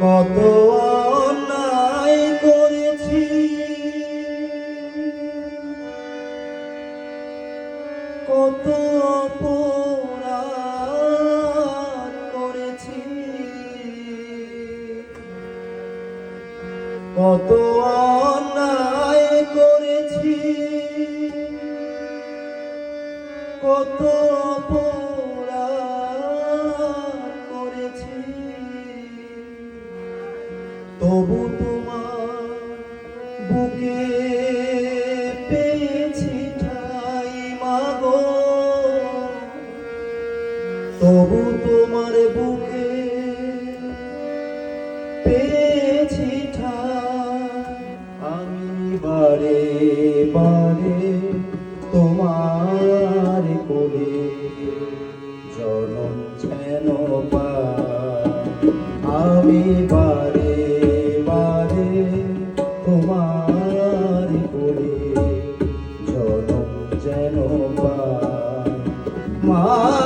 কত কত অন্যায় করেছি। কত করেছি। তবু তোমার বুকে পেয়েছি ঠাই মাগো। তবু তোমার বুকে মা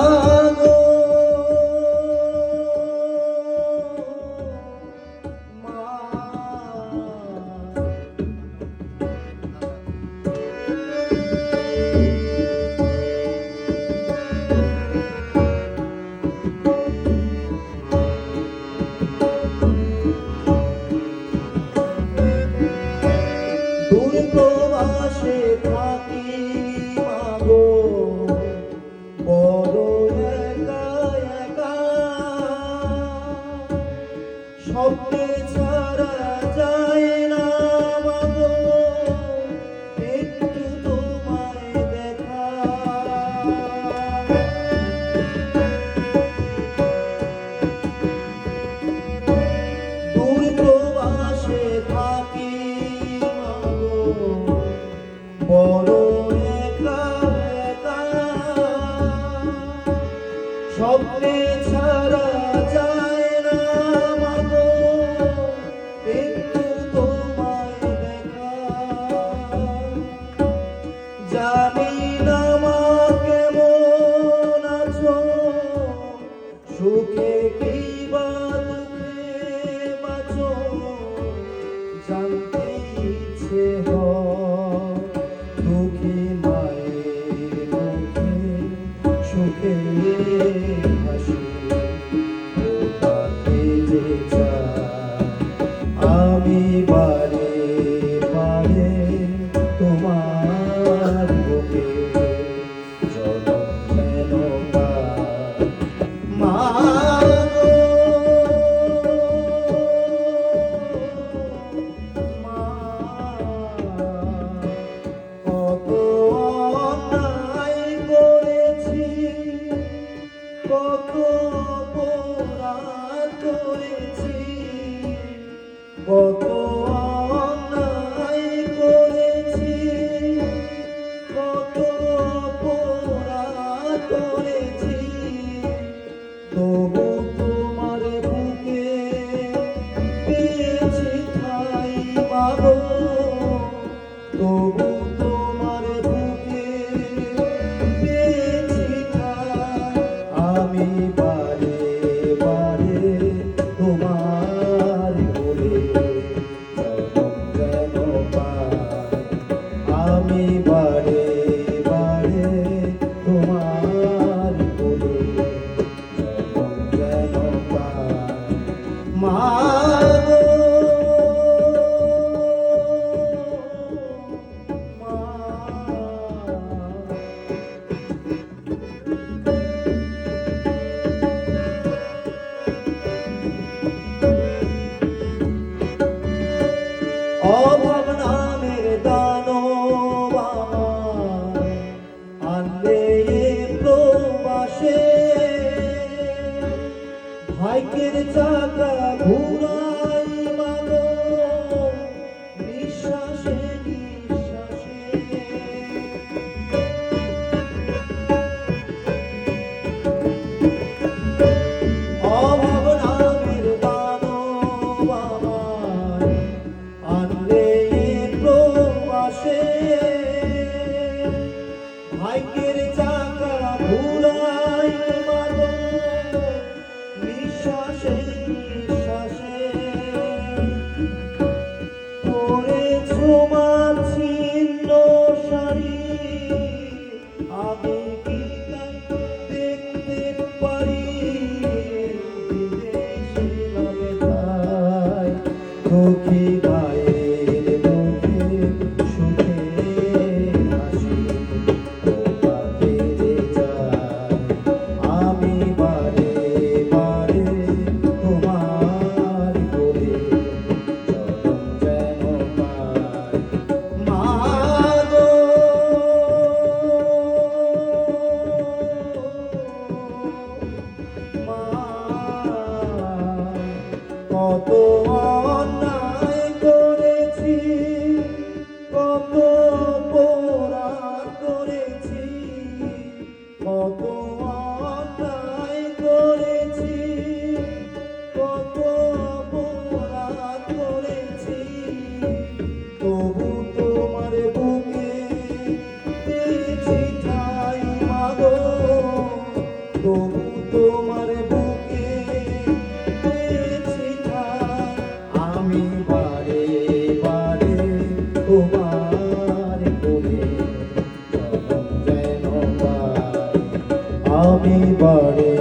অপরাধ করেছি। কত সখী গায়ের মুখে সুখে হাসি তোমাকে যাই আমি বারে বারে তোমার করে চরম যেন পাই। মাগো মা, কত body